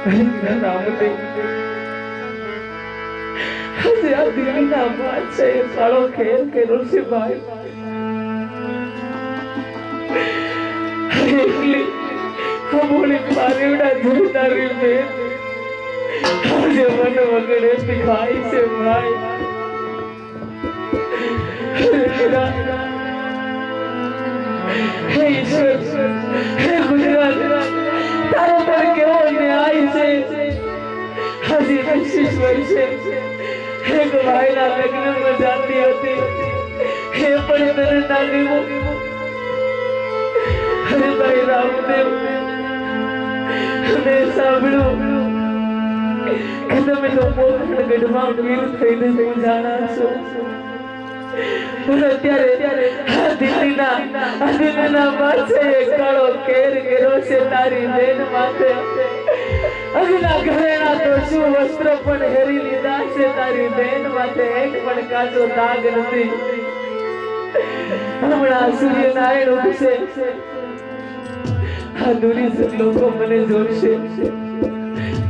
આજે છે ભાઈ એકલી અમોલી પારેવડા જોનારી બેન આજે મને વગડે છે ભાઈ હે તારો પર કેવો ન્યાય છે. હજી પચીસ વર્ષે એક ભાઈના લગ્નમાં જાતી હતી. એ પણ તને ના દેવો હરે ભાઈ રામદેવ. મેં સાંભળ્યું કે તમે પોખરણ ગઢમાં વીર થઈને પૂજાણા છો. અત્યારે છે તારી બેન માથે. અગના ઘરેણા તો શું વસ્ત્ર પણ હેરી લીધા છે તારી બેન માથે એક પણ કાચો દાગ નથી. હમણાં સૂર્યનારાયણ ઉગશે આ દુરી લોકો મને જોશે.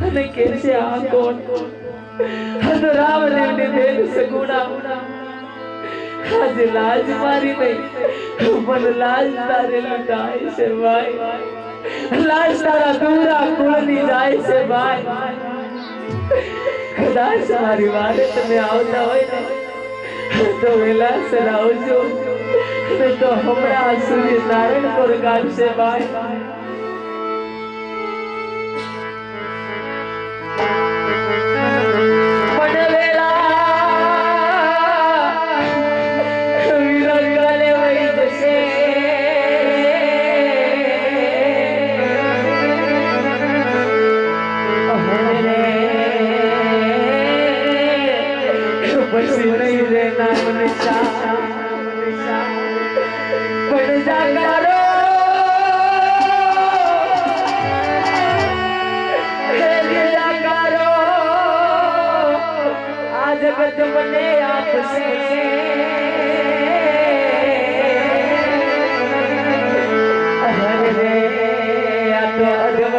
અને કહેશે, આ કોણ? તો રામદેવની બેન સગુણા. આજે લાજ મારી નહીં. પણ લાજ તારે લટાય છે, ભાઈ. લાજ તારા દૂરા છે ભાઈ. કદાચ મારી વારે તમે આવતા હોય ને, તો વેલા સરાવજો નહીં તો હમણાં સૂર્ય નારાયણ પર ગાશે ભાઈ.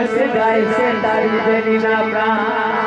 અદવશ જાય છે તારી બેનીના પ્રાણ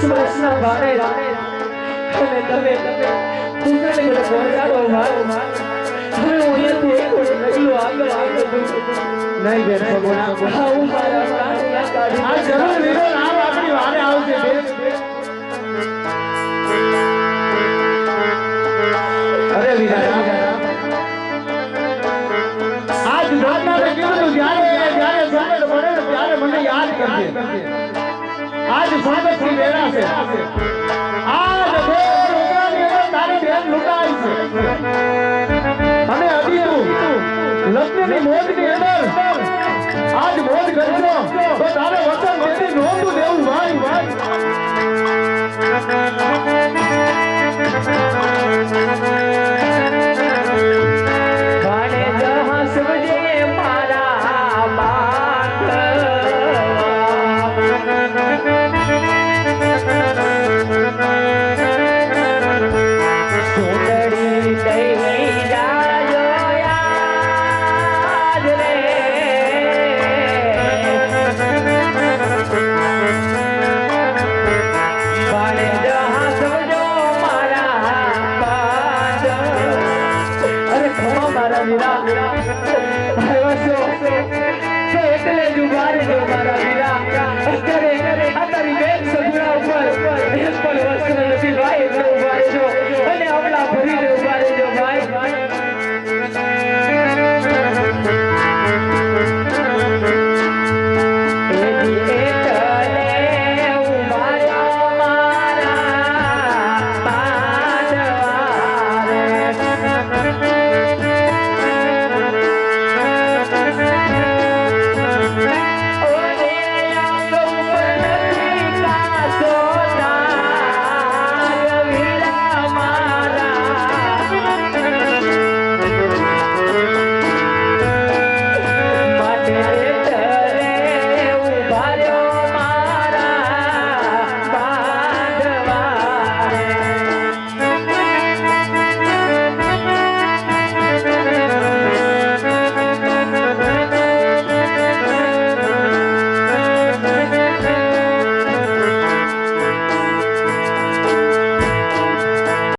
પાંચ વર્ષના ભારે અને તમે કુંડળ મને પહોંચાડો મારો હવે હું અહીંયાથી એક ડગલું આગળ આગળ નહીં બેન સગુણા હા હું મારા પ્રાણને કાઢી આ જરૂર વીરો નામ આપણી વારે આવશે બેન અરે વીરા આજ દાદાને કીધું તું સાગરથી વેરા છે. આજ બે છોકરાની અંદર તારી છે. અને હજી તું તારે વચન નથી નોંધું દેવું ભાઈ ભાઈ. Mira, mira, mira.